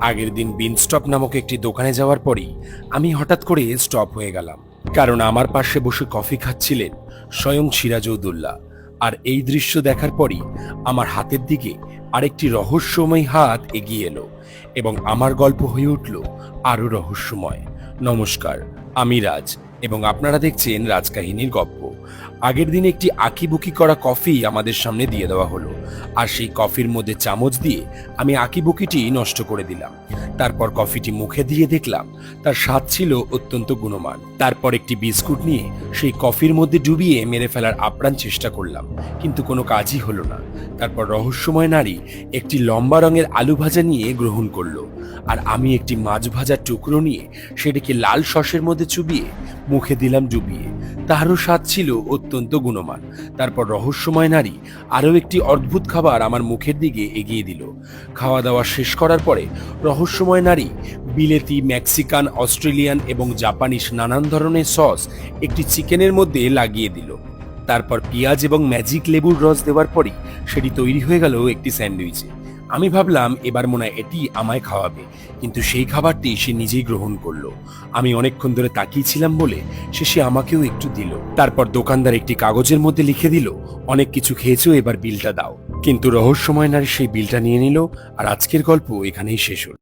আগের দিন বিন স্টপ নামক একটি দোকানে যাওয়ার পরই আমি হঠাৎ করে স্টপ হয়ে গেলাম। কারণ আমার পাশে বসে কফি খাচ্ছিলেন স্বয়ং সিরাজউদ্দৌল্লা আর এই দৃশ্য দেখার পরই আমার হাতের দিকে আরেকটি রহস্যময় হাত এগিয়ে এলো এবং আমার গল্প হয়ে উঠল আরও রহস্যময়। নমস্কার, আমি রাজ এবং আপনারা দেখছেন রাজকাহিনীর গল্প আগের দিন একটি আঁকিবুকি করা কফি আমাদের সামনে দিয়ে দেওয়া হলো। আর সেই কফির মধ্যে চামচ দিয়ে আমি আঁকিবুকিটি নষ্ট করে দিলাম। তারপর কফিটি মুখে দিয়ে দেখলাম, তার স্বাদ ছিল অত্যন্ত গুণমান। তারপর একটি বিস্কুট নিয়ে সেই কফির মধ্যে ডুবিয়ে মেরে ফেলার আপ্রাণ চেষ্টা করলাম, কিন্তু কোনো কাজই হলো না। তারপর রহস্যময় নারী একটি লম্বা রঙের আলু ভাজা নিয়ে গ্রহণ করল। আর আমি একটি মাছ ভাজার টুকরো নিয়ে সেটিকে লাল সসের মধ্যে চুবিয়ে মুখে দিলাম ডুবিয়ে তাহারও স্বাদ ছিল অত্যন্ত গুণমান। তারপর রহস্যময় নারী আরও একটি অদ্ভুত খাবার আমার মুখের দিকে এগিয়ে দিল। খাওয়া দাওয়া শেষ করার পরে রহস্যময় নারী, বিলেতি, মেক্সিকান, অস্ট্রেলিয়ান এবং জাপানিস নানান ধরনের সস একটি চিকেনের মধ্যে লাগিয়ে দিল। তারপর পেঁয়াজ এবং ম্যাজিক লেবুর রস দেওয়ার পরই সেটি তৈরি হয়ে গেল একটি স্যান্ডউইচে। আমি ভাবলাম এবার মনে হয় এটি আমায় খাওয়াবে, কিন্তু সেই খাবারটি সে নিজেই গ্রহণ করল। আমি অনেকক্ষণ ধরে তাকিয়েছিলাম বলে সে সে আমাকেও একটু দিল। তারপর দোকানদার একটি কাগজের মধ্যে লিখে দিল, অনেক কিছু খেয়েছো, এবার বিলটা দাও। কিন্তু রহস্যময় নারী সেই বিলটা নিয়ে নিল, আর আজকের গল্প এখানেই শেষ হল।